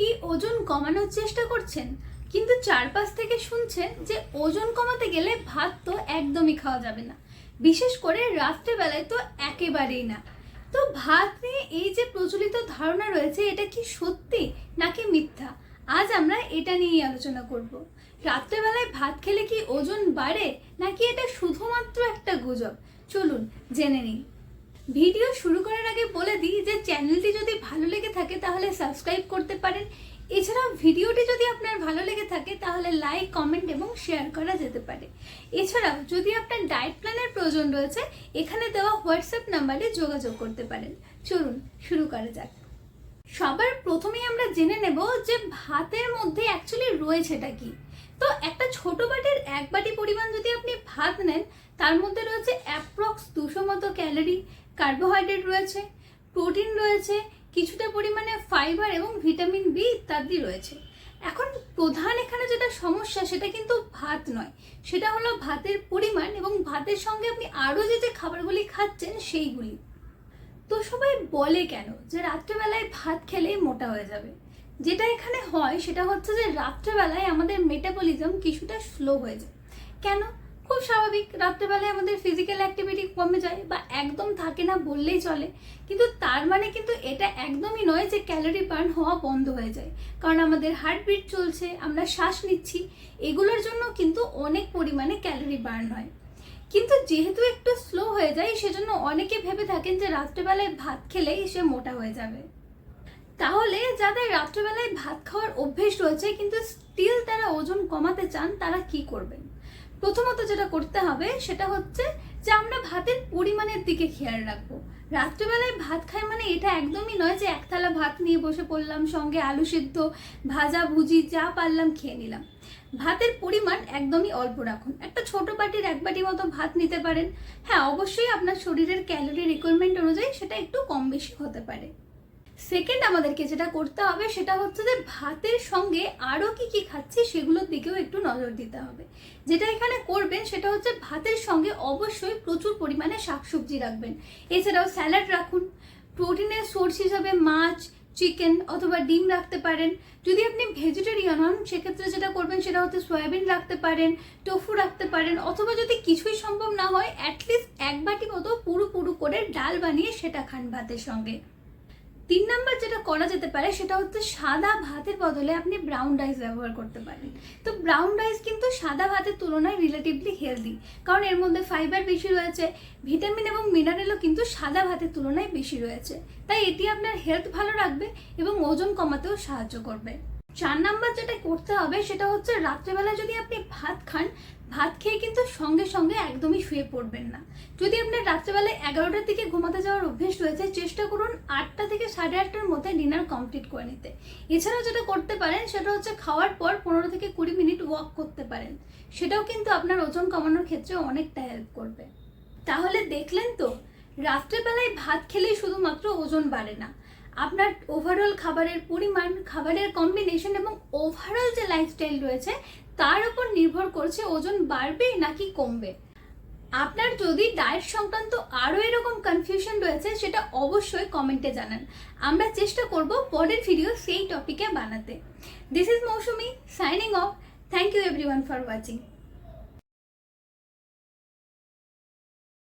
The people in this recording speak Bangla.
কি ওজন কমানোর চেষ্টা করছেন? কিন্তু চারপাশ থেকে শুনছেন যে ওজন কমাতে গেলে ভাত তো একদমই খাওয়া যাবে না। বিশেষ করে রাত্রেবেলায় তো একেবারেই না। তো ভাত নিয়ে এই যে প্রচলিত ধারণা রয়েছে, এটা কি সত্যি নাকি মিথ্যা? আজ আমরা এটা নিয়েই আলোচনা করব। রাত্রেবেলায় ভাত খেলে কি ওজন বাড়ে নাকি এটা শুধুমাত্র একটা গুজব? চলুন জেনে নিই। ভিডিও শুরু করার আগে বলে দিই যে চ্যানেলটি যদি ভালো লেগে থাকে তাহলে সাবস্ক্রাইব করতে পারেন। এছাড়াও ভিডিওটি যদি আপনার ভালো লেগে থাকে তাহলে লাইক, কমেন্ট এবং শেয়ার করা যেতে পারে। এছাড়াও যদি আপনার ডায়েট প্ল্যানের প্রয়োজন রয়েছে, এখানে দেওয়া হোয়াটসঅ্যাপ নাম্বারে যোগাযোগ করতে পারেন। চলুন শুরু করা যাক। সবার প্রথমেই আমরা জেনে নেব যে ভাতের মধ্যে অ্যাকচুয়ালি রয়েছেটা কি। তো একটা ছোট বাটির এক বাটি পরিমাণ যদি আপনি ভাত নেন, তার মধ্যে রয়েছে অ্যাপ্রক্স দুশো মতো ক্যালোরি কার্বোহাইড্রেট রয়েছে প্রোটিন রয়েছে, কিছুটা পরিমাণে ফাইবার এবং ভিটামিন বি ইত্যাদি রয়েছে। এখন প্রধান এখানে যেটা সমস্যা, সেটা কিন্তু ভাত নয়। সেটা হলো ভাতের পরিমাণ এবং ভাতের সঙ্গে আপনি আরও যে যে খাবারগুলি খাচ্ছেন, সেইগুলি। তো সবাই বলে কেন যে রাত্রেবেলায় ভাত খেলেই মোটা হয়ে যাবে? যেটা এখানে হয়, সেটা হচ্ছে যে রাত্রেবেলায় আমাদের মেটাবলিজম কিছুটা স্লো হয়ে যায়। কেন? খুব স্বাভাবিক। রাত্রেবেলায় আমাদের ফিজিক্যাল অ্যাক্টিভিটি কমে যায় বা একদম থাকে না বললেই চলে। কিন্তু তার মানে কিন্তু এটা একদমই নয় যে ক্যালোরি বার্ন হওয়া বন্ধ হয়ে যায়। কারণ আমাদের হার্টবিট চলছে, আমরা শ্বাস নিচ্ছি, এগুলোর জন্য কিন্তু অনেক পরিমাণে ক্যালোরি বার্ন হয়। কিন্তু যেহেতু একটু স্লো হয়ে যায়, সেজন্য অনেকে ভেবে থাকেন যে রাত্রেবেলায় ভাত খেলেই সে মোটা হয়ে যাবে। তাহলে যাদের রাত্রেবেলায় ভাত খাওয়ার অভ্যেস রয়েছে, কিন্তু স্টিল তারা ওজন কমাতে চান, তারা কি করবেন? প্রথমত যেটা করতে হবে সেটা হচ্ছে যে আমরা ভাতের পরিমাণের দিকে খেয়াল রাখব। রাত্রেবেলায় ভাত খাই মানে এটা একদমই নয় যে এক থালা ভাত নিয়ে বসে পড়লাম, সঙ্গে আলু সিদ্ধ, ভাজা ভুজি, যা পারলাম খেয়ে নিলাম। ভাতের পরিমাণ একদমই অল্প রাখুন। একটা ছোট বাটির এক বাটি মতো ভাত নিতে পারেন। হ্যাঁ অবশ্যই আপনার শরীরের ক্যালোরি রিকোয়ারমেন্ট অনুযায়ী সেটা একটু কম বেশি হতে পারে। সেকেন্ড আমাদেরকে যেটা করতে হবে সেটা হচ্ছে যে ভাতের সঙ্গে আরও কি কি খাচ্ছি সেগুলোর দিকেও একটু নজর দিতে হবে। যেটা এখানে করবেন সেটা হচ্ছে ভাতের সঙ্গে অবশ্যই প্রচুর পরিমাণে শাকসবজি রাখবেন। এছাড়াও স্যালাড রাখুন। প্রোটিনের সোর্স হিসাবে মাছ, চিকেন অথবা ডিম রাখতে পারেন। যদি আপনি ভেজিটেরিয়ান হন, সেক্ষেত্রে যেটা করবেন সেটা হচ্ছে সয়াবিন রাখতে পারেন, টোফু রাখতে পারেন, অথবা যদি কিছুই সম্ভব না হয় অ্যাটলিস্ট এক বাটি মতো পুরো পুরো করে ডাল বানিয়ে সেটা খান ভাতের সঙ্গে। তিন নাম্বার যেটা করা যেতে পারে সেটা হচ্ছে সাদা ভাতের বদলে আপনি ব্রাউন রাইস ব্যবহার করতে পারেন। তো ব্রাউন রাইস কিন্তু সাদা ভাতের তুলনায় রিলেটিভলি হেলদি কারণ এর মধ্যে ফাইবার বেশি রয়েছে ভিটামিন এবং মিনারেলও কিন্তু সাদা ভাতের তুলনায় বেশি রয়েছে। তাই এটি আপনার হেলথ ভালো রাখবে এবং ওজন কমাতেও সাহায্য করবে। চার নাম্বার যেটা করতে হবে সেটা হচ্ছে রাত্রেবেলা যদি আপনি ভাত খান, ভাত খেয়ে কিন্তু সঙ্গে সঙ্গে একদমই শুয়ে পড়বেন না। যদি আপনার রাত্রেবেলায় এগারোটার দিকে ঘুমাতে যাওয়ার অভ্যেস রয়েছে, চেষ্টা করুন আটটা থেকে সাড়ে আটটার মধ্যে ডিনার কমপ্লিট করে নিতে। এছাড়াও যেটা করতে পারেন, সেটা হচ্ছে খাওয়ার পর পনেরো থেকে কুড়ি মিনিট ওয়াক করতে পারেন। সেটাও কিন্তু আপনার ওজন কমানোর ক্ষেত্রে অনেকটা হেল্প করবে। তাহলে দেখলেন তো, রাত্রেবেলায় ভাত খেলেই শুধুমাত্র ওজন বাড়ে না। আপনার ওভারঅল খাবারের পরিমাণ, খাবারের কম্বিনেশন এবং ওভারঅল যে লাইফস্টাইল রয়েছে, তার উপর নির্ভর করছে ওজন বাড়বে নাকি কমবে। আপনার যদি ডায়েট সংক্রান্ত আরও এরকম কনফিউশন রয়েছে, সেটা অবশ্যই কমেন্টে জানান। আমরা চেষ্টা করব পরের ভিডিও সেই টপিকে বানাতে। This is Mousumi signing off thank you everyone for watching